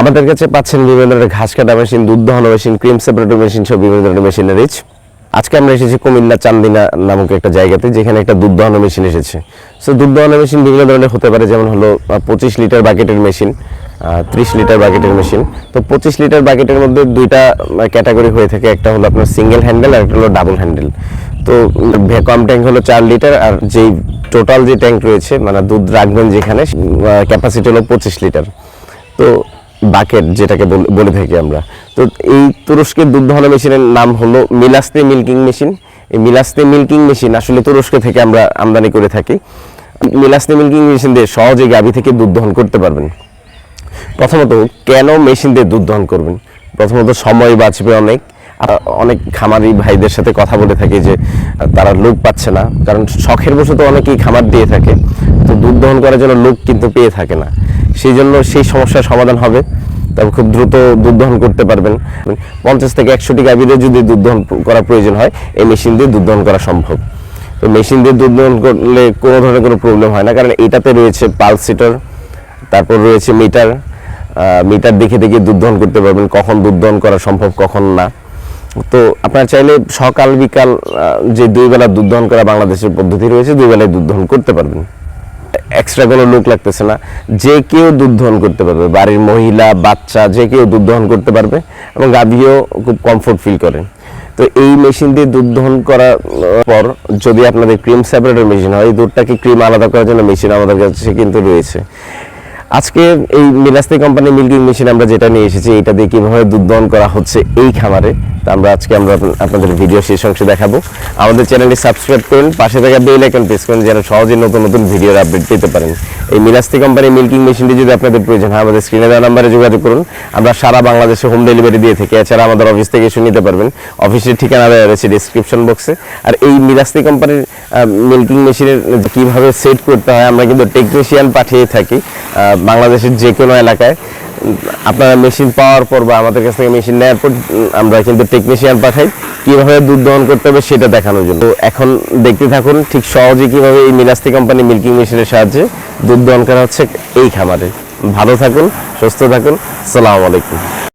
আমাদের কাছে পাচ্ছেন বিভিন্ন ধরনের ঘাস কাটা মেশিন, দুধ দহন মেশিন, ক্রিম সেপারেটর মেশিন সব বিভিন্ন ধরনের মেশিনারিজ আজকে আমরা এসেছি কুমিল্লা চান্দিনা নামক একটা জায়গাতে, যেখানে একটা দুধ দহন মেশিন এসেছে। সো দুধ দহন মেশিন বিভিন্ন ধরনের হতে পারে, যেমন হলো পঁচিশ লিটার বাকেটের মেশিন ত্রিশ লিটার বাকেটের মেশিন। তো পঁচিশ লিটার বাকেটের মধ্যে দুইটা ক্যাটাগরি হয়ে থাকে, একটা হলো আপনার সিঙ্গেল হ্যান্ডেল আর একটা হলো ডাবল হ্যান্ডেল। তো ভ্যাকুয়াম ট্যাঙ্ক হলো চার লিটার আর যেই টোটাল যে ট্যাঙ্ক রয়েছে মানে দুধ রাখবেন যেখানে ক্যাপাসিটি হলো পঁচিশ লিটার। তো বাকেট যেটাকে বল- থাকি আমরা। তো এই তুরস্কের দুধ দহন মেশিনের নাম হলো মিলাস্তে মিল্কিং মেশিন। এই মিলাস্তে মিল্কিং মেশিন আসলে তুরস্ক থেকে আমরা আমদানি করে থাকি। মিলাস্তে মিল্কিং মেশিন দিয়ে সহজে গাভী থেকে দুধ দহন করতে পারবেন। প্রথমত, কেন মেশিন দিয়ে দুধ দহন করবেন? প্রথমত, সময় বাঁচবে অনেক। অনেক খামারি ভাইদের সাথে কথা বলে থাকি যে, তারা লোক পাচ্ছে না। কারণ শখের বসে তো অনেকেই খামার দিয়ে থাকে। তো দুধ দহন করার জন্য লোক কিন্তু পেয়ে থাকে না। সেই জন্য সেই সমস্যার সমাধান হবে। তবে খুব দ্রুত দুধ দহন করতে পারবেন। পঞ্চাশ থেকে একশোটি গাভীদের যদি দুধ দহন করা প্রয়োজন হয়, এই মেশিন দিয়ে দুধ দহন করা সম্ভব। তো মেশিন দিয়ে দুধ দহন করলে কোনো ধরনের কোনো প্রবলেম হয় না, কারণ এটাতে রয়েছে পালস সিটার তারপর রয়েছে মিটার মিটার দেখে দেখে দুধ দহন করতে পারবেন, কখন দুধ দহন করা সম্ভব, কখন না। তো আপনারা চাইলে সকাল, বিকাল যে দুই বেলা দুধ দহন করা বাংলাদেশের পদ্ধতি রয়েছে, দুই বেলায় দুধ দহন করতে পারবেন। এক্সট্রা কোনো লোক লাগতেছে না। যে কেউ দুধ দহন করতে পারবে, বাড়ির মহিলা, বাচ্চা, যে কেউ দুধ দহন করতে পারবে এবং গাভীও খুব কমফোর্ট ফিল করে। তো এই মেশিন দিয়ে দুধ দহন করার পর যদি আপনাদের ক্রিম সেপারেটর মেশিন হয়, এই দুধটাকে ক্রিম আলাদা করার জন্য মেশিন আমাদের কাছে কিন্তু রয়েছে। আজকে এই মিলাস্তি কোম্পানি মিল্কিং মেশিন আমরা যেটা নিয়ে এসেছি, এটা দিয়ে কীভাবে দুধ দহন করা হচ্ছে এই খামারে, তা আমরা আজকে আমরা আপনাদের ভিডিও শেষ অংশে দেখাবো। আমাদের চ্যানেলটি সাবস্ক্রাইব করুন, পাশে থাকা বেল আইকন প্রেস করুন, যেন সহজে নতুন নতুন ভিডিওর আপডেট পেতে পারেন। এই মিলাস্তি কোম্পানি মিল্কিং মেশিনটি যদি আপনাদের প্রয়োজন হয়, আমাদের স্ক্রিনে দেওয়া নাম্বারে যোগাযোগ করুন। আমরা সারা বাংলাদেশে হোম ডেলিভারি দিয়ে থাকি, এছাড়া আমাদের অফিস থেকে এসে নিতে পারবেন। অফিসের ঠিকানা দেওয়া রয়েছে ডিসক্রিপশন বক্সে আর এই মিলাস্তি কোম্পানির মিল্কিং মেশিনের কীভাবে সেট করতে হয়, আমরা কিন্তু টেকনিশিয়ান পাঠিয়ে থাকি। বাংলাদেশের যে কোনো এলাকায়, আপনারা মেশিন পাওয়ার পর বা আমাদের কাছ থেকে মেশিন নেওয়ার পর আমরা কিন্তু টেকনিশিয়ান পাঠাই, কীভাবে দুধ দহন করতে হবে সেটা দেখানোর জন্য। তো এখন দেখতে থাকুন ঠিক সহজে কীভাবে এই মিলাস্তি কোম্পানি মিল্কিং মেশিনের সাহায্যে দুধ দহন করা হচ্ছে এই খামারে। ভালো থাকুন, সুস্থ থাকুন, সালাম আলাইকুম।